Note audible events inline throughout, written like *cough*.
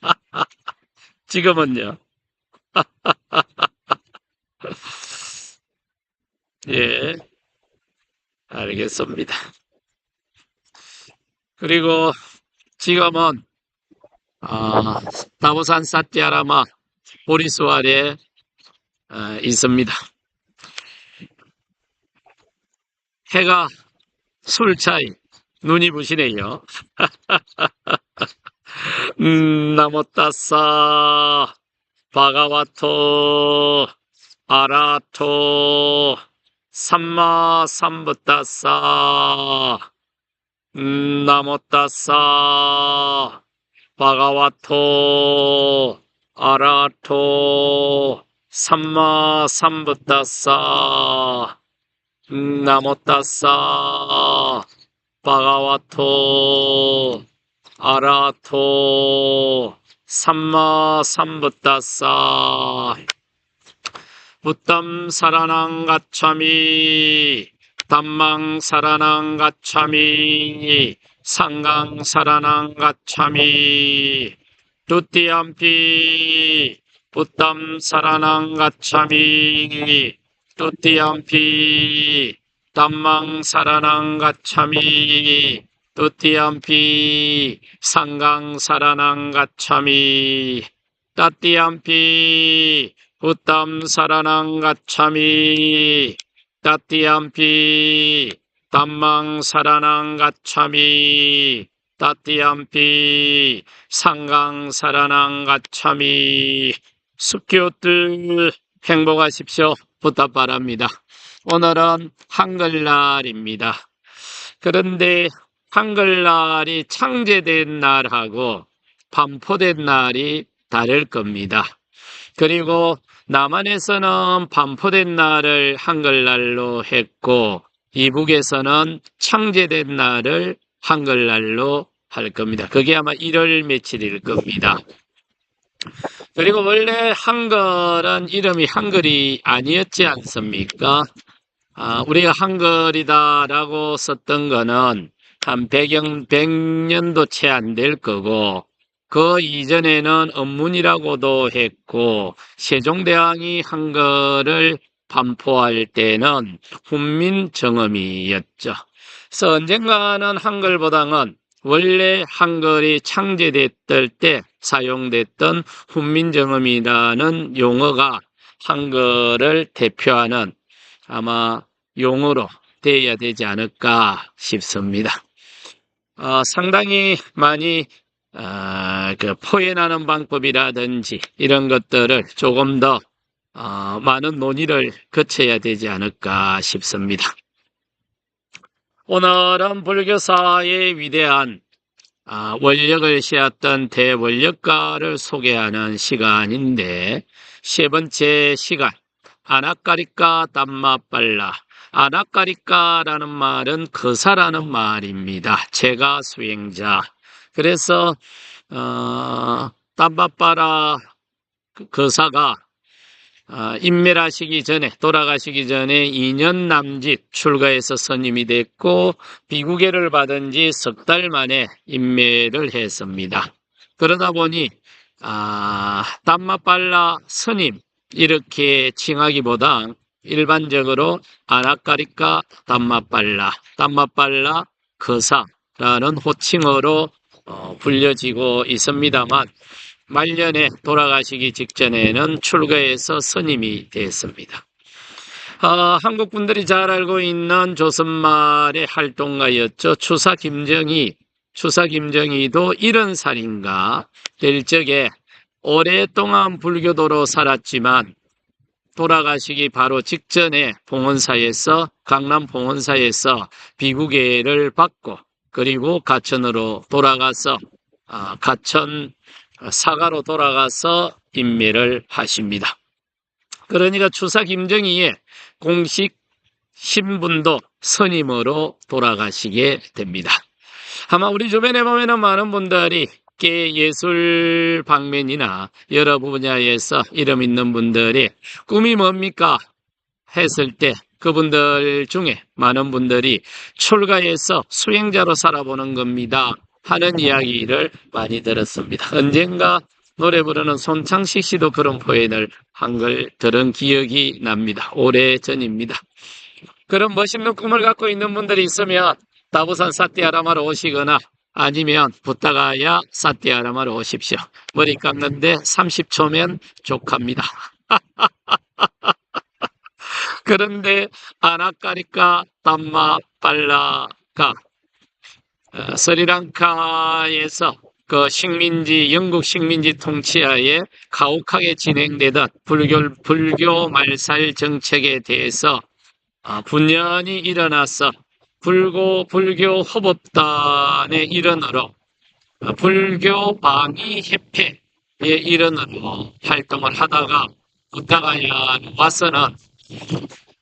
*laughs* 지금은요. *laughs* 예, 알겠습니다. 그리고 지금은 아, 다보산 사티아라마 보리수알에 어, 있습니다. 해가 술차이 눈이 부시네요. *laughs* 음, 나모따사 바가와토 아라토 삼마 삼부따사 음, 나모따사 바가와토 아라토 삼마 삼부따사 음, 나모따사 바가와토 아라토 삼마 삼부따사 부담 사라낭 가차미 담망 사라낭 가차미 상강 사라낭 가차미. 뚜띠암피 부담 사라낭 가차미. 뚜띠암피 담망 사라낭 가차미 뚜띠암피 상강 사라낭 가차미 따띠암피 부담 사라낭 가차미 따띠암피 담망 사라낭 가차미 따띠암피 상강 사라낭 가차미 숙교들 행복하십시오. 부탁 바랍니다. 오늘은 한글날입니다. 그런데 한글날이 창제된 날하고 반포된 날이 다를 겁니다. 그리고 남한에서는 반포된 날을 한글날로 했고 이북에서는 창제된 날을 한글날로 할 겁니다. 그게 아마 1월 며칠일 겁니다. 그리고 원래 한글은 이름이 한글이 아니었지 않습니까? 아, 우리가 한글이다라고 썼던 거는 한 100년, 100년도 채 안 될 거고 그 이전에는 언문이라고도 했고 세종대왕이 한글을 반포할 때는 훈민정음이었죠. 그래서 언젠가는 한글보다는 원래 한글이 창제됐을 때 사용됐던 훈민정음이라는 용어가 한글을 대표하는 아마 용어로 되어야 되지 않을까 싶습니다. 어, 상당히 많이 어, 그 포현하는 방법이라든지 이런 것들을 조금 더 어, 많은 논의를 거쳐야 되지 않을까 싶습니다. 오늘은 불교사의 위대한 아, 원력을 씌웠던 대원력가를 소개하는 시간인데 세 번째 시간 아나까리까 담마빨라 아나까리까라는 말은 거사라는 말입니다. 제가 수행자 그래서 어, 담마빠라 거사가 어, 인멸하시기 전에 돌아가시기 전에 2년 남짓 출가해서 스님이 됐고 비구계를 받은 지 석 달 만에 인멸을 했습니다. 그러다 보니 아, 담마빨라 스님 이렇게 칭하기보다 일반적으로 아나까리까 담마빨라 담마빨라 거사라는 호칭어로 어, 불려지고 있습니다만 말년에 돌아가시기 직전에는 출가해서 스님이 됐습니다. 아, 한국 분들이 잘 알고 있는 조선말의 활동가였죠. 추사 김정희. 추사 김정희도 이런 살인가 될 적에 오랫동안 불교도로 살았지만 돌아가시기 바로 직전에 봉원사에서 강남 봉원사에서 비구계를 받고 그리고 가천으로 돌아가서 아, 가천 사가로 돌아가서 인멸을 하십니다. 그러니까 추사 김정희의 공식 신분도 스님으로 돌아가시게 됩니다. 아마 우리 주변에 보면은 많은 분들이 게 예술 방면이나 여러 분야에서 이름 있는 분들이 꿈이 뭡니까? 했을 때 그분들 중에 많은 분들이 출가해서 수행자로 살아보는 겁니다. 하는 이야기를 많이 들었습니다. 언젠가 노래 부르는 손창식 씨도 그런 포인을 한 걸 들은 기억이 납니다. 오래 전입니다. 그런 멋있는 꿈을 갖고 있는 분들이 있으면 다부산 사띠아라마로 오시거나 아니면 부타가야 사띠아라마로 오십시오. 머리 깎는데 30초면 족합니다. *laughs* 그런데 아나까리까 담마 빨라가 어, 스리랑카에서 그 식민지 영국 식민지 통치하에 가혹하게 진행되던 불교 불교 말살 정책에 대해서 아, 분연히 일어나서 불고 불교 허법단의 일원으로 어, 불교 방위 협회의 일원으로 활동을 하다가 부타가야 와서는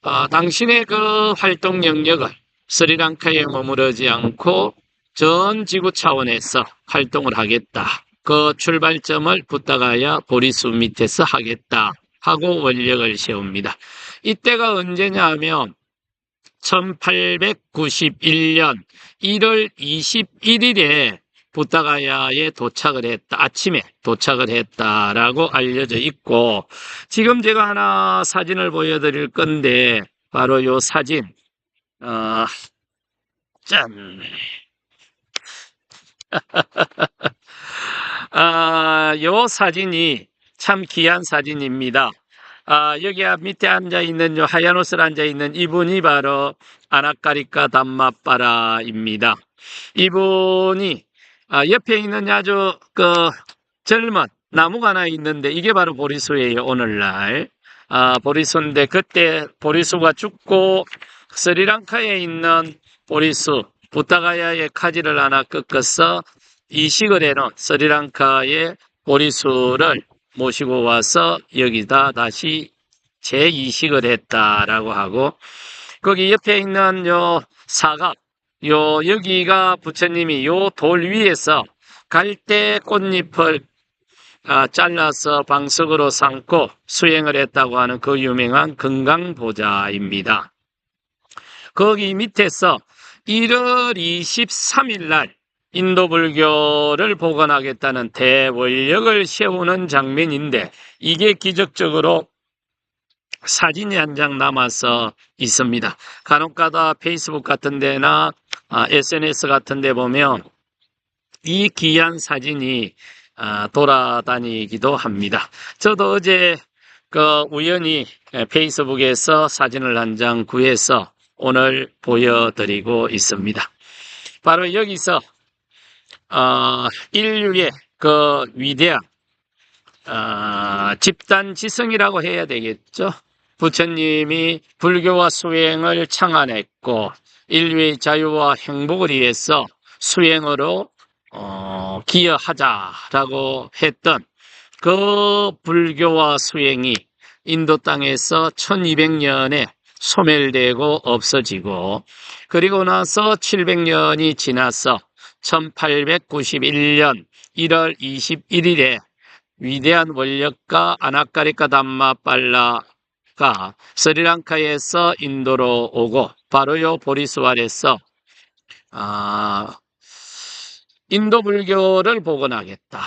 어, 당신의 그 활동 영역을 스리랑카에 머무르지 않고 전 지구 차원에서 활동을 하겠다. 그 출발점을 부타가야 보리수 밑에서 하겠다. 하고 원력을 세웁니다. 이때가 언제냐 하면 1891년 1월 21일에 부타가야에 도착을 했다. 아침에 도착을 했다라고 알려져 있고 지금 제가 하나 사진을 보여드릴 건데 바로 요 사진 어, 짠. *laughs* 아, 요 사진이 참 귀한 사진입니다. 아, 여기 밑에 앉아 있는 요 하얀 옷을 앉아 있는 이분이 바로 아나까리카 담마빠라입니다. 이분이 아, 옆에 있는 아주 그 젊은 나무가 하나 있는데 이게 바로 보리수예요. 오늘날 아, 보리수인데 그때 보리수가 죽고 스리랑카에 있는 보리수 부타가야의 카지를 하나 꺾어서 이식을 해놓은 스리랑카의 보리수를 모시고 와서 여기다 다시 재이식을 했다라고 하고 거기 옆에 있는 요 사각 요 여기가 부처님이 요 돌 위에서 갈대 꽃잎을 아, 잘라서 방석으로 삼고 수행을 했다고 하는 그 유명한 건강보자입니다. 거기 밑에서 1월 23일 날 인도 불교를 복원하겠다는 대원력을 세우는 장면인데 이게 기적적으로 사진이 한 장 남아서 있습니다. 간혹가다 페이스북 같은 데나 아, SNS 같은 데 보면 이 귀한 사진이 아, 돌아다니기도 합니다. 저도 어제 그 우연히 페이스북에서 사진을 한 장 구해서 오늘 보여드리고 있습니다. 바로 여기서 어, 인류의 그 위대한 어, 집단 지성이라고 해야 되겠죠. 부처님이 불교와 수행을 창안했고 인류의 자유와 행복을 위해서 수행으로 어, 기여하자라고 했던 그 불교와 수행이 인도 땅에서 1200년에 소멸되고 없어지고 그리고 나서 700년이 지나서 1891년 1월 21일에 위대한 원력가 아나까리카 담마 빨라가 스리랑카에서 인도로 오고 바로 요 보리스왈에서 아, 인도 불교를 복원하겠다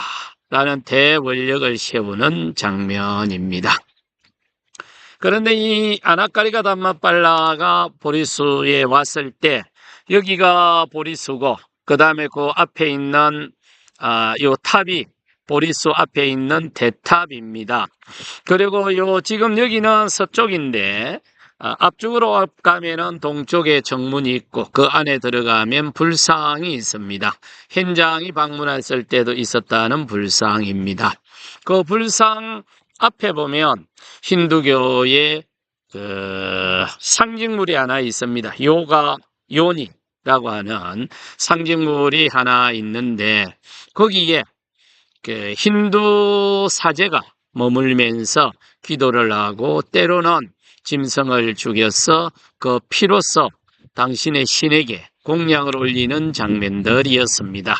라는 대원력을 세우는 장면입니다. 그런데 이 아나까리가 담마빨라가 보리수에 왔을 때 여기가 보리수고 그 다음에 그 앞에 있는 아, 요 탑이 보리수 앞에 있는 대탑입니다. 그리고 요 지금 여기는 서쪽인데 아, 앞쪽으로 가면은 동쪽에 정문이 있고 그 안에 들어가면 불상이 있습니다. 현장이 방문했을 때도 있었다는 불상입니다. 그 불상 앞에 보면 힌두교의 그 상징물이 하나 있습니다. 요가 요니 라고 하는 상징물이 하나 있는데 거기에 그 힌두 사제가 머물면서 기도를 하고 때로는 짐승을 죽여서 그 피로써 당신의 신에게 공양을 올리는 장면들이었습니다.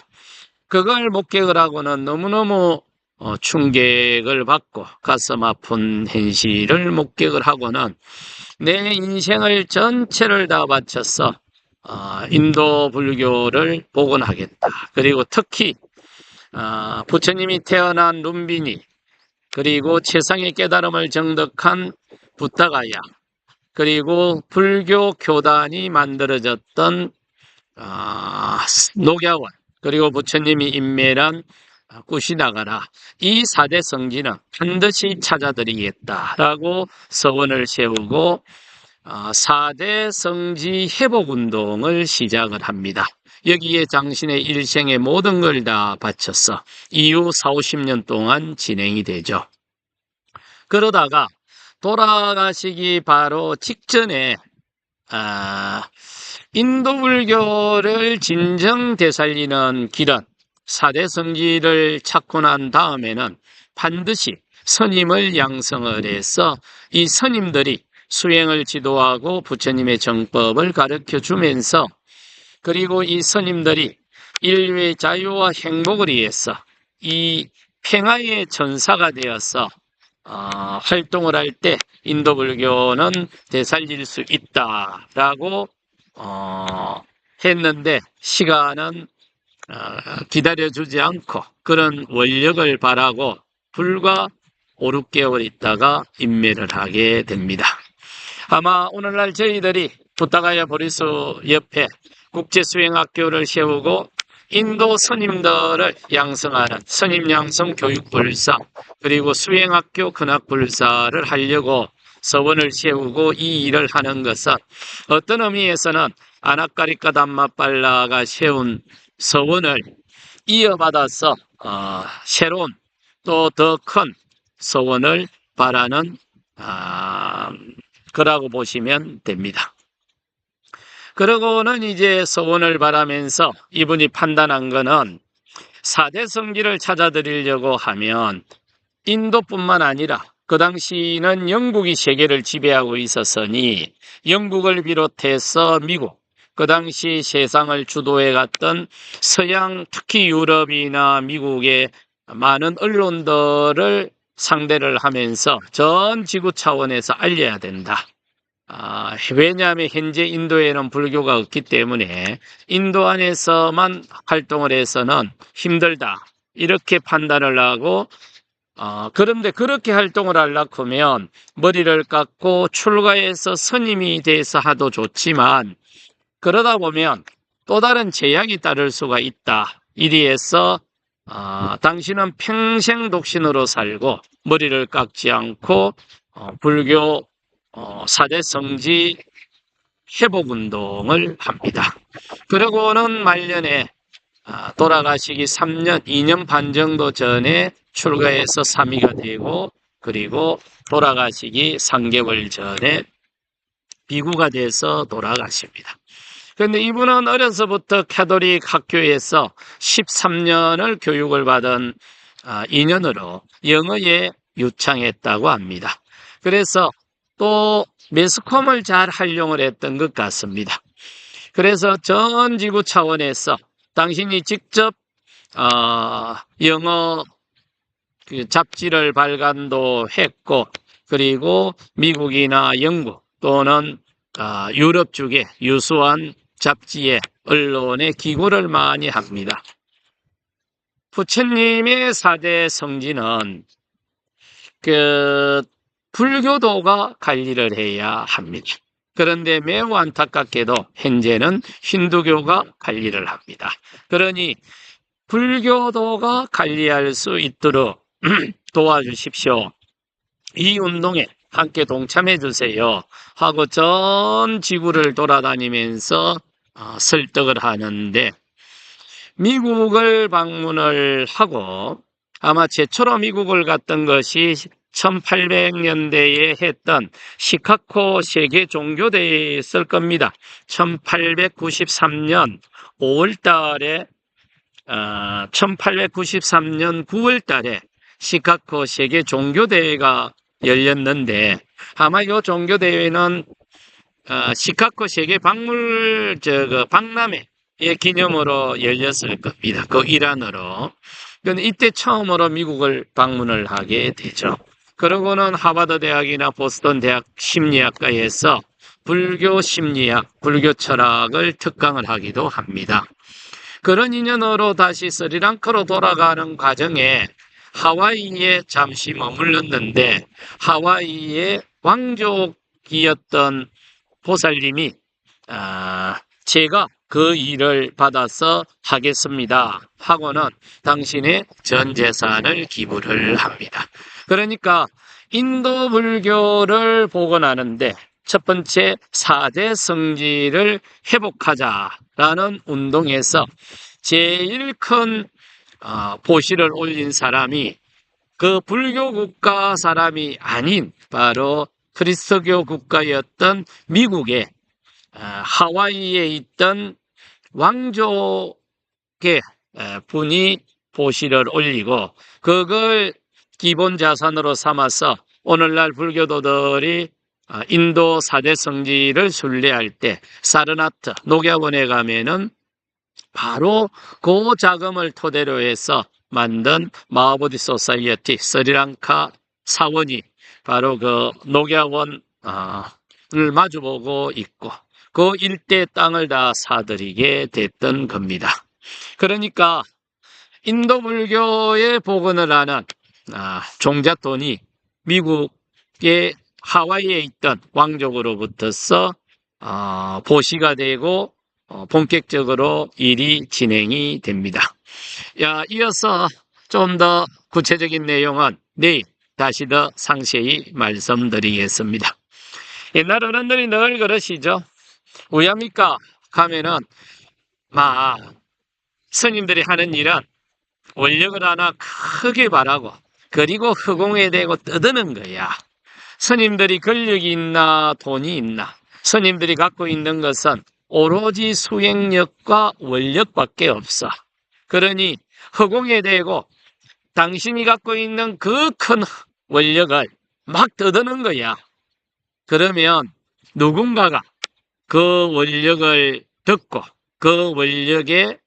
그걸 목격을 하고는 너무너무 어, 충격을 받고 가슴 아픈 현실을 목격을 하고는 내 인생을 전체를 다 바쳐서 어, 인도 불교를 복원하겠다. 그리고 특히 어, 부처님이 태어난 룸비니 그리고 최상의 깨달음을 정덕한 부타가야 그리고 불교 교단이 만들어졌던 어, 녹야원 그리고 부처님이 인멸한 꾸시나가라 이 사대 성지는 반드시 찾아드리겠다라고 서원을 세우고 어, 4대 성지 회복운동을 시작을 합니다. 여기에 당신의 일생의 모든 걸 다 바쳤어. 이후 4, 50년 동안 진행이 되죠. 그러다가 돌아가시기 바로 직전에 아, 인도 불교를 진정 되살리는 길은 사대 성지를 찾고 난 다음에는 반드시 스님을 양성을 해서 이 스님들이 수행을 지도하고 부처님의 정법을 가르쳐 주면서 그리고 이 스님들이 인류의 자유와 행복을 위해서 이 평화의 전사가 되어서 어, 활동을 할 때 인도 불교는 되살릴 수 있다라고 어, 했는데 시간은 어, 기다려주지 않고 그런 원력을 바라고 불과 5, 6개월 있다가 인멸을 하게 됩니다. 아마 오늘날 저희들이 부타가야 보리스 옆에 국제수행학교를 세우고 인도 스님들을 양성하는 스님 양성 교육불사 그리고 수행학교 근학불사를 하려고 서원을 세우고 이 일을 하는 것은 어떤 의미에서는 아나까리카 담마빨라가 세운 서원을 이어받아서 어, 새로운 또 더 큰 서원을 바라는 아, 거라고 보시면 됩니다. 그러고는 이제 소원을 바라면서 이분이 판단한 거는 사대 성지를 찾아드리려고 하면 인도뿐만 아니라 그 당시는 영국이 세계를 지배하고 있었으니 영국을 비롯해서 미국, 그 당시 세상을 주도해 갔던 서양 특히 유럽이나 미국의 많은 언론들을 상대를 하면서 전 지구 차원에서 알려야 된다. 아, 왜냐하면 현재 인도에는 불교가 없기 때문에 인도 안에서만 활동을 해서는 힘들다. 이렇게 판단을 하고 어, 그런데 그렇게 활동을 하려고 하면 머리를 깎고 출가해서 스님이 돼서 하도 좋지만 그러다 보면 또 다른 재앙이 따를 수가 있다. 이리해서 어, 당신은 평생 독신으로 살고 머리를 깎지 않고 어, 불교 어, 사대 성지 회복 운동을 합니다. 그러고는 말년에 아, 돌아가시기 3년, 2년 반 정도 전에 출가해서 3위가 되고 그리고 돌아가시기 3개월 전에 비구가 돼서 돌아가십니다. 그런데 이분은 어려서부터 캐도릭 학교에서 13년을 교육을 받은 아, 인연으로 영어에 유창했다고 합니다. 그래서 또 매스컴을 잘 활용을 했던 것 같습니다. 그래서 전 지구 차원에서 당신이 직접 어, 영어 그 잡지를 발간도 했고 그리고 미국이나 영국 또는 어, 유럽 쪽에 유수한 잡지에 언론에 기고를 많이 합니다. 부처님의 사대 성지는 그 불교도가 관리를 해야 합니다. 그런데 매우 안타깝게도 현재는 힌두교가 관리를 합니다. 그러니 불교도가 관리할 수 있도록 *clears throat* 도와주십시오. 이 운동에 함께 동참해 주세요. 하고 전 지구를 돌아다니면서 어, 설득을 하는데 미국을 방문을 하고 아마 최초로 미국을 갔던 것이 1800년대에 했던 시카고 세계 종교대회에 있을 겁니다. 1893년 5월 달에 어, 1893년 9월 달에 시카고 세계 종교대회가 열렸는데 아마 이 종교대회는 어, 시카고 세계 박물 저거 박람회의 기념으로 열렸을 겁니다. 그 일환으로. 이때 처음으로 미국을 방문을 하게 되죠. 그러고는 하버드 대학이나 보스턴 대학 심리학과에서 불교 심리학, 불교 철학을 특강을 하기도 합니다. 그런 인연으로 다시 스리랑카로 돌아가는 과정에 하와이에 잠시 머물렀는데 하와이의 왕족이었던 보살님이 아, 제가 그 일을 받아서 하겠습니다. 하고는 당신의 전 재산을 기부를 합니다. 그러니까 인도 불교를 복원하는데 첫 번째 사대 성지를 회복하자라는 운동에서 제일 큰 어, 보시를 올린 사람이 그 불교 국가 사람이 아닌 바로 그리스도교 국가였던 미국의 어, 하와이에 있던 왕족의 에, 분이 보시를 올리고 그걸 기본 자산으로 삼아서 오늘날 불교도들이 아, 인도 사대 성지를 순례할 때 사르나트 녹야원에 가면은 바로 그 자금을 토대로 해서 만든 마하보디 소사이어티 스리랑카 사원이 바로 그 녹야원을 마주보고 있고 그 일대 땅을 다 사들이게 됐던 겁니다. 그러니까 인도 불교의 복원을 하는 아, 종잣돈이 미국의 하와이에 있던 왕족으로부터서 어, 보시가 되고 어, 본격적으로 일이 진행이 됩니다. 야, 이어서 좀 더 구체적인 내용은 내일 다시 더 상세히 말씀드리겠습니다. 옛날 어른들이 늘 그러시죠. 우야입니까? 가면은 막 스님들이 하는 일은 원력을 하나 크게 바라고 그리고 허공에 대고 떠드는 거야. 스님들이 권력이 있나 돈이 있나 스님들이 갖고 있는 것은 오로지 수행력과 원력밖에 없어. 그러니 허공에 대고 당신이 갖고 있는 그 큰 원력을 막 떠드는 거야. 그러면 누군가가 그 원력을 듣고 그 원력의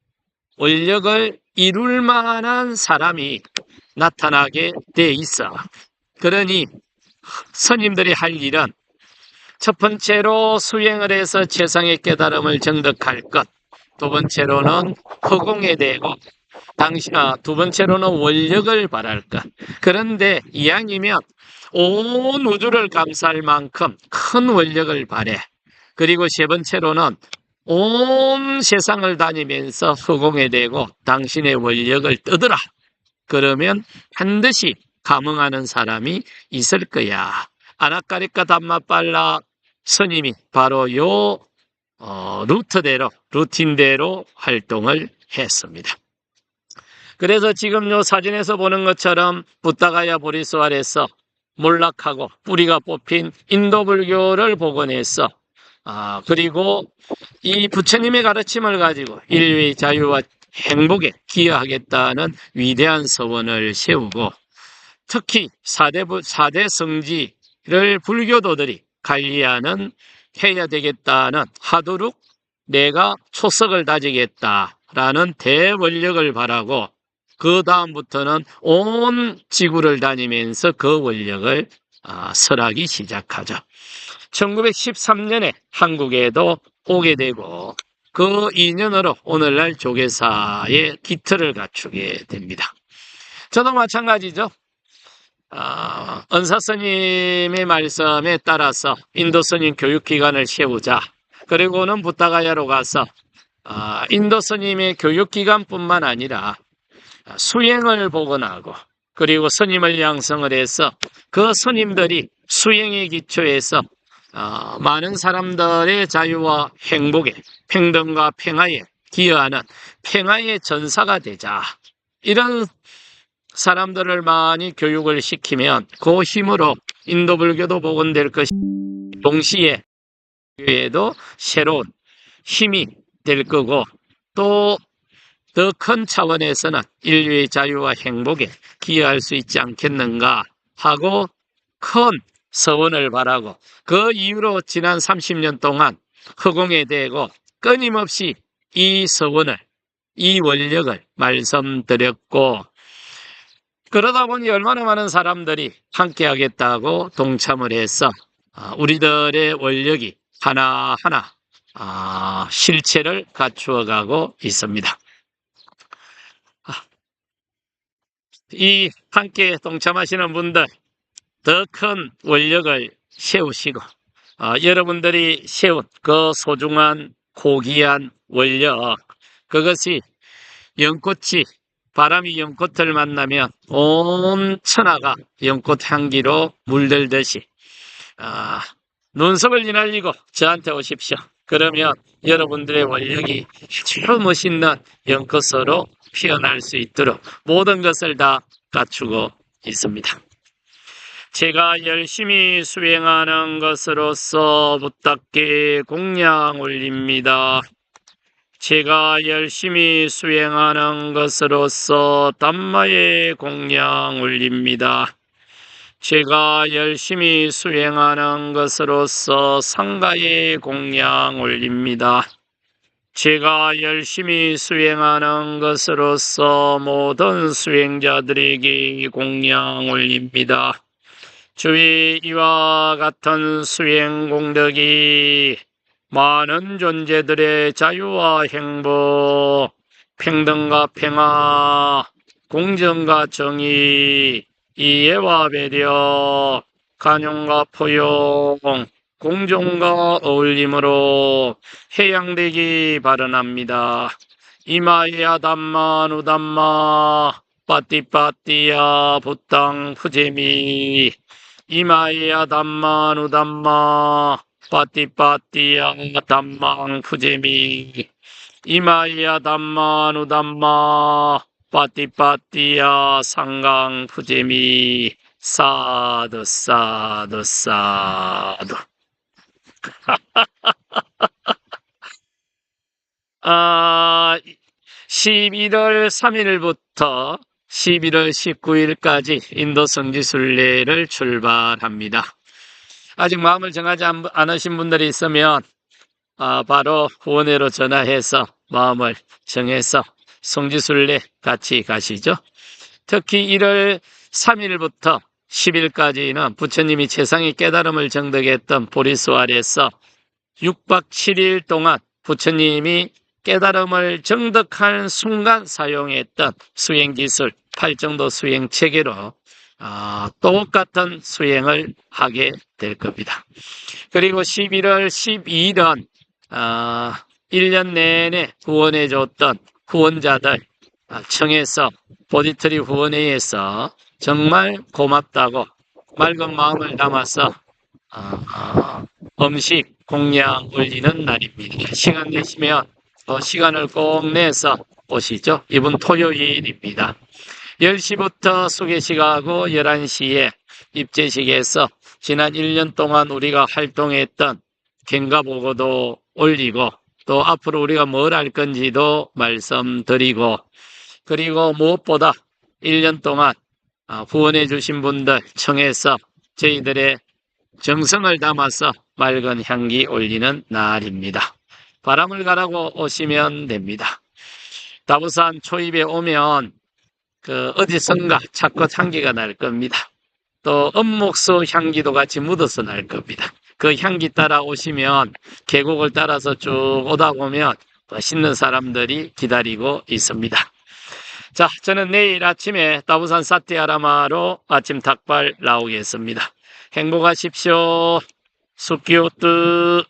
원력을 이룰 만한 사람이 나타나게 돼 있어. 그러니 스님들이 할 일은 첫 번째로 수행을 해서 최상의 깨달음을 정득할 것. 두 번째로는 허공에 대고 당신, 아, 두 번째로는 원력을 바랄 것. 그런데 이왕이면 온 우주를 감쌀 만큼 큰 원력을 바래. 그리고 세 번째로는 온 세상을 다니면서 허공에 대고 당신의 원력을 떠들어. 그러면 반드시 감흥하는 사람이 있을 거야. 아나까리까 담마빨라 스님이 바로 요 어, 루트대로 루틴대로 활동을 했습니다. 그래서 지금 요 사진에서 보는 것처럼 부타가야 보리스왈에서 몰락하고 뿌리가 뽑힌 인도 불교를 복원해서 아, 그리고 이 부처님의 가르침을 가지고 인류의 자유와 행복에 기여하겠다는 위대한 서원을 세우고 특히 사대, 사대 성지를 불교도들이 관리하는 해야 되겠다는 하도룩 내가 초석을 다지겠다라는 대원력을 바라고 그 다음부터는 온 지구를 다니면서 그 원력을 아, 설하기 시작하죠. 1913년에 한국에도 오게 되고 그 인연으로 오늘날 조계사의 기틀을 갖추게 됩니다. 저도 마찬가지죠. 어, 은사 스님의 말씀에 따라서 인도 스님 교육기관을 세우자. 그리고는 부타가야로 가서 어, 인도 스님의 교육기관뿐만 아니라 수행을 복원하고 그리고 스님을 양성을 해서 그 스님들이 수행의 기초에서 어, 많은 사람들의 자유와 행복에 평등과 평화에 기여하는 평화의 전사가 되자. 이런 사람들을 많이 교육을 시키면 그 힘으로 인도 불교도 복원될 것이 동시에 교회도 새로운 힘이 될 거고 또 더 큰 차원에서는 인류의 자유와 행복에 기여할 수 있지 않겠는가 하고 큰 서원을 바라고 그 이후로 지난 30년 동안 허공에 대고 끊임없이 이 서원을 이 원력을 말씀드렸고 그러다 보니 얼마나 많은 사람들이 함께 하겠다고 동참을 해서 아, 우리들의 원력이 하나하나 아, 실체를 갖추어 가고 있습니다. 이 함께 동참하시는 분들 더 큰 원력을 세우시고 아, 여러분들이 세운 그 소중한 고귀한 원력 그것이 연꽃이 바람이 연꽃을 만나면 온 천하가 연꽃 향기로 물들듯이 아, 눈썹을 이날리고 저한테 오십시오. 그러면 여러분들의 원력이 아주 멋있는 연꽃으로 피어날 수 있도록 모든 것을 다 갖추고 있습니다. 제가 열심히 수행하는 것으로서 부탁께 공양 올립니다. 제가 열심히 수행하는 것으로서 담마의 공양 올립니다. 제가 열심히 수행하는 것으로서 상가의 공양 올립니다. 제가 열심히 수행하는 것으로서 모든 수행자들에게 공양 올립니다. 주의 이와 같은 수행 공덕이 많은 존재들의 자유와 행복, 평등과 평화, 공정과 정의, 이해와 배려, 간용과 포용, 공정과 어울림으로 해양되기 바라납니다. 이마야 담마 누담마 빠띠빠띠야 부땅 푸제미. 이마야 담마 누담마 빠띠빠띠야 담망 푸제미. 이마야 담마 누담마 빠띠빠띠야 상강 푸제미. 사드 사드 사드 *laughs* 아 11월 3일부터 11월 19일까지 인도 성지순례를 출발합니다. 아직 마음을 정하지 않- 않으신 분들이 있으면 아, 바로 후원회로 전화해서 마음을 정해서 성지순례 같이 가시죠. 특히 1월 3일부터 10일까지는 부처님이 최상의 깨달음을 정득했던 보리수 아래서 6박 7일 동안 부처님이 깨달음을 정득한 순간 사용했던 수행기술, 팔정도 수행 체계로 아, 똑같은 수행을 하게 될 겁니다. 그리고 11월 12일은 아, 1년 내내 후원해 줬던 후원자들 아, 청해서 보디트리 후원회에서 정말 고맙다고 맑은 마음을 담아서 아, 아, 음식 공양 올리는 날입니다. 시간 되시면 어, 시간을 꼭 내서 오시죠. 이번 토요일입니다. 10시부터 수계식하고 11시에 입제식에서 지난 1년 동안 우리가 활동했던 경과보고도 올리고 또 앞으로 우리가 뭘 할 건지도 말씀드리고 그리고 무엇보다 1년 동안 아, 후원해 주신 분들 청해서 저희들의 정성을 담아서 맑은 향기 올리는 날입니다. 바람을 가라고 오시면 됩니다. 다부산 초입에 오면 그 어디선가 자꾸 향기가 날 겁니다. 또 엄목수 향기도 같이 묻어서 날 겁니다. 그 향기 따라 오시면 계곡을 따라서 쭉 오다 보면 멋있는 사람들이 기다리고 있습니다. 자, 저는 내일 아침에 다부산 사티아라마로 아침 닭발 나오겠습니다. 행복하십시오. 숙기우뜨